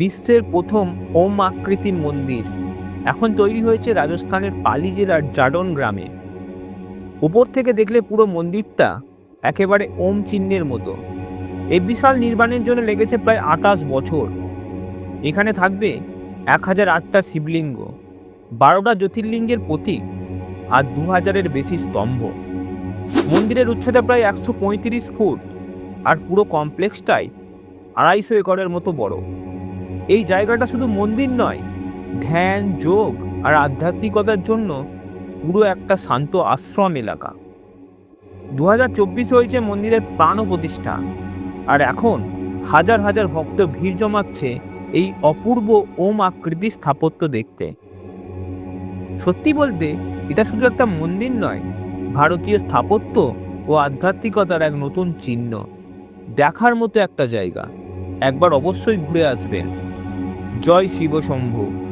বিশ্বের প্রথম ওম আকৃতির মন্দির। এখন তৈরি হয়েছে রাজস্থানের পালি জেলার জাডন গ্রামে। উপর থেকে দেখলে পুরো মন্দিরটা একেবারে ওম চিহ্নের মতো। এই বিশাল নির্মাণের জন্য লেগেছে প্রায় আঠাশ বছর। এখানে থাকবে এক হাজার আটটা শিবলিঙ্গ, বারোটা জ্যোতির্লিঙ্গের প্রতীক আর দু হাজারের বেশি স্তম্ভ। মন্দিরের উচ্চতা প্রায় একশো পঁয়ত্রিশ ফুট আর পুরো কমপ্লেক্সটাই আড়াইশো একরের মতো বড়। এই জায়গাটা শুধু মন্দির নয়, ধ্যান, যোগ আর আধ্যাত্মিকতার জন্য পুরো একটা শান্ত আশ্রম এলাকা। দু হাজার হয়েছে মন্দিরের প্রাণ প্রতিষ্ঠা আর এখন হাজার হাজার ভক্ত ভিড় জমাচ্ছে এই অপূর্ব ওম আকৃতির স্থাপত্য দেখতে। সত্যি বলতে, এটা শুধু একটা মন্দির নয়, ভারতীয় স্থাপত্য ও আধ্যাত্মিকতার এক নতুন চিহ্ন। দেখার মতো একটা জায়গা, একবার অবশ্যই ঘুরে আসবেন। জয় শিব শম্ভু।